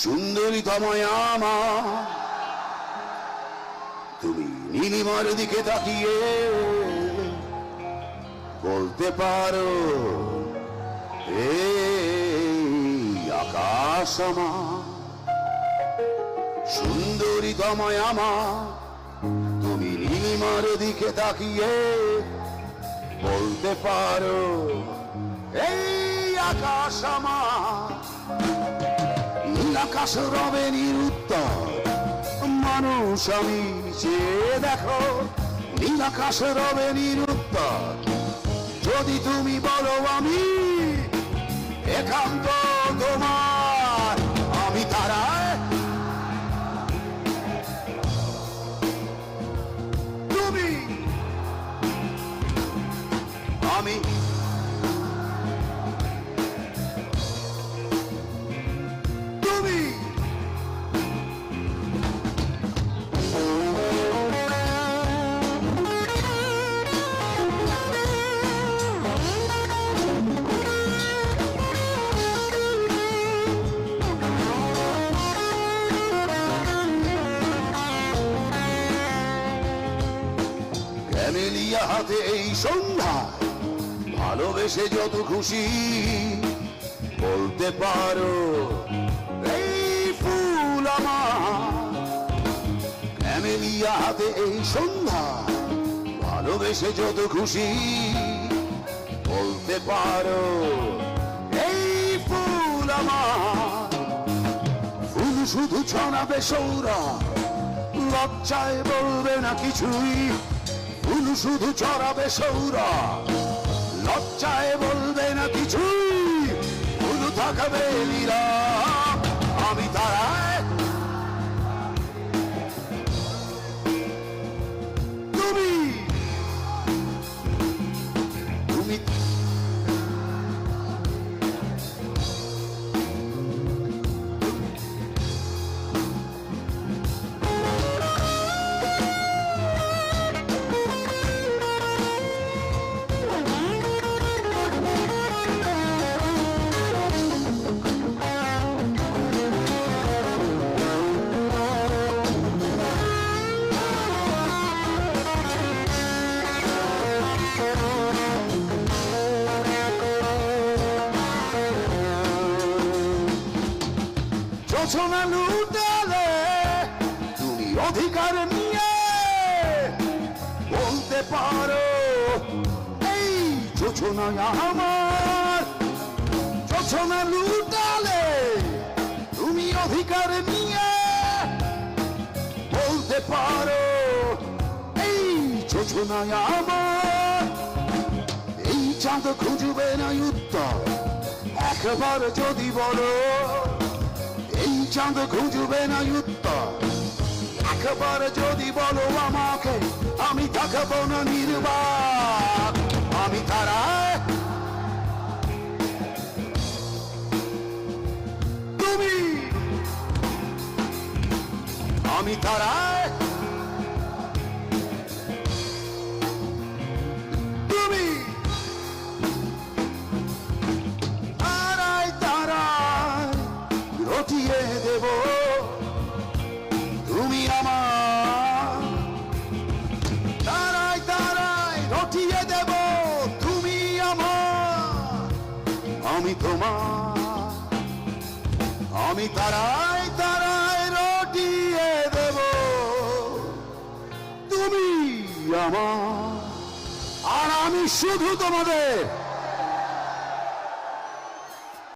সুন্দরী তময়ামা তুমি নীলিমার দিকে তাকিয়ে বলতে পারো আকাশ আমার, সুন্দরী তময়ামা তুমি নীলিমার দিকে তাকিয়ে বলতে পারো, এই আকাশ আকাশ রবে নিরুত্তর মানুষ আমি যে দেখো, নীল আকাশ রবে নিরুত্তর যদি তুমি বলো আমি একান্ত তোমার ক্যামেলিয়া হাতে এই সন্ধ্যা। ভালোবেসে যত খুশি বলতে পারো, এই ফুল আমার। হাতে এই সন্ধ্যা, ভালোবেসে যত খুশি বলতে পারো, এই ফুল ফুল শুধু ছড়াবে সৌরা লজ্জায় বলবে না কিছুই। শুধু চড়াবে সৌরা। লজ্জায় বলবে না কিছুই ফুল থাকবে আমি তারায় যোচনা লুটালে তুমি অধিকার নিয়ে বলতে পারো, এই যোচনা আমার। যোচনা লুটালে তুমি অধিকার নিয়ে বলতে পারো, এই যোচনা আমার। এই চাঁদ খুঁজবে না উত্তর, একবার যদি বলো। চাঁদ খুঁজবে না উত্তর। একবার যদি বলো আমাকে, আমি থাকব না নির্বাক। আমি তারা তুমি। আমি তারায় আমি তোমার। আমি তারায় তারায় রটিয়ে দেব। তুমি আমার। আর আমি শুধু তোমাদের